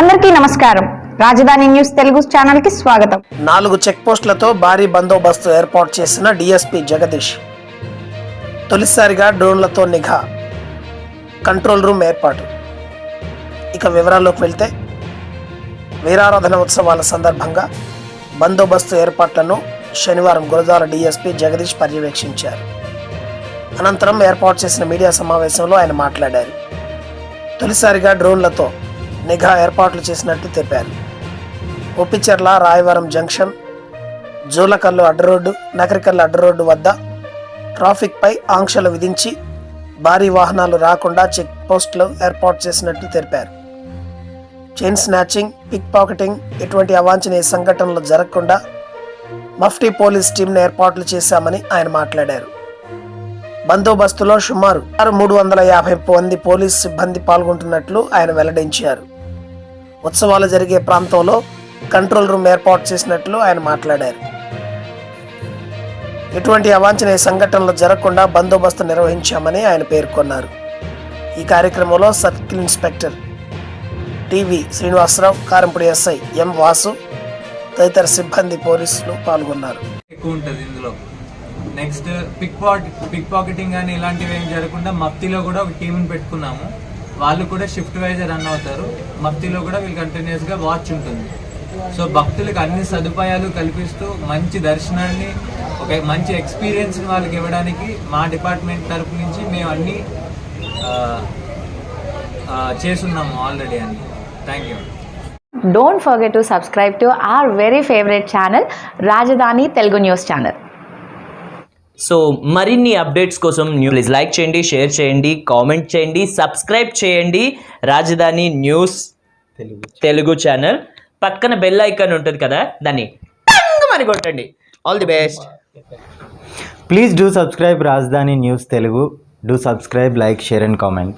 అందరికీ నమస్కారం. రాజధాని న్యూస్ తెలుగు ఛానల్కి స్వాగతం. నాలుగు చెక్ పోస్టులతో భారీ బందోబస్తు ఏర్పాటు చేసిన డిఎస్పి జగదీష్. తొలిసారిగా డ్రోన్లతో నిఘా. కంట్రోల్ రూమ్ ఏర్పాటు. ఇక వివరాల్లోకి వెళ్తే వీరారాధన ఉత్సవాల సందర్భంగా బందోబస్తు ఏర్పాట్లను శనివారం గురజాల డిఎస్పి జగదీష్ పర్యవేక్షించారు. అనంతరం ఏర్పాటు చేసిన మీడియా సమావేశంలో ఆయన మాట్లాడారు. తొలిసారిగా డ్రోన్లతో నిఘా ఏర్పాట్లు చేసినట్టు తెలిపారు. ఉప్పిచెర్ల రాయవరం జంక్షన్ జూలకల్లు అడ్డరోడ్డు నకరికల్లు అడ్డరోడ్డు వద్ద ట్రాఫిక్పై ఆంక్షలు విధించి భారీ వాహనాలు రాకుండా చెక్ పోస్టులు ఏర్పాటు చేసినట్టు తెలిపారు. చైన్ స్నాచింగ్ పిక్ పాకెటింగ్ ఇటువంటి అవాంఛనీయ సంఘటనలు జరగకుండా మఫ్టీ పోలీస్ టీంను ఏర్పాట్లు చేశామని ఆయన మాట్లాడారు. బందోబస్తులో సుమారు మూడు వందల యాభై మంది పోలీస్ సిబ్బంది పాల్గొంటున్నట్లు ఆయన వెల్లడించారు. ఉత్సవాలు జరిగే ప్రాంతంలో కంట్రోల్ రూమ్ ఏర్పాటు చేసినట్లు ఆయన మాట్లాడారు. ఎటువంటి అవాంఛనీయ సంఘటనలు జరగకుండా బందోబస్తు నిర్వహించామని ఆయన పేర్కొన్నారు. ఈ కార్యక్రమంలో circle inspector TV Srinivasarao Karempudi SI M Vasu తదితర సిబ్బంది పోలీసులు పాల్గొన్నారు. ఎక్కువ ఉంటుంది ఇందులో. నెక్స్ట్ పిక్ పాట్ పిక్ పాకెటింగ్ కానీ ఇలాంటివి ఏం జరగకుండా మత్తిలో కూడా ఒక టీంని పెట్టుకున్నాము. వాళ్ళు కూడా షిఫ్ట్ వైజ్ రన్ అవుతారు. మఫ్తీలో కూడా వీళ్ళు కంటిన్యూస్గా వాచ్ ఉంటుంది. సో భక్తులకు అన్ని సదుపాయాలు కల్పిస్తూ మంచి దర్శనాన్ని ఒక మంచి ఎక్స్పీరియన్స్ వాళ్ళకి ఇవ్వడానికి మా డిపార్ట్మెంట్ తరపు నుంచి మేము అన్నీ చేస్తున్నాము ఆల్రెడీ అని thank you don't forget to subscribe to our very favourite channel Rajadhani Telugu news channel so మరిన్ని అప్డేట్స్ కోసం న్యూ ప్లీజ్ లైక్ చేయండి షేర్ చేయండి కామెంట్ చేయండి సబ్స్క్రైబ్ చేయండి. రాజధాని న్యూస్ తెలుగు తెలుగు ఛానల్ పక్కన బెల్ ఐకాన్ ఉంటుంది కదా దాన్ని అని కొట్టండి. All the best Please do subscribe Rajdhani News Telugu. Do subscribe, like, share and comment.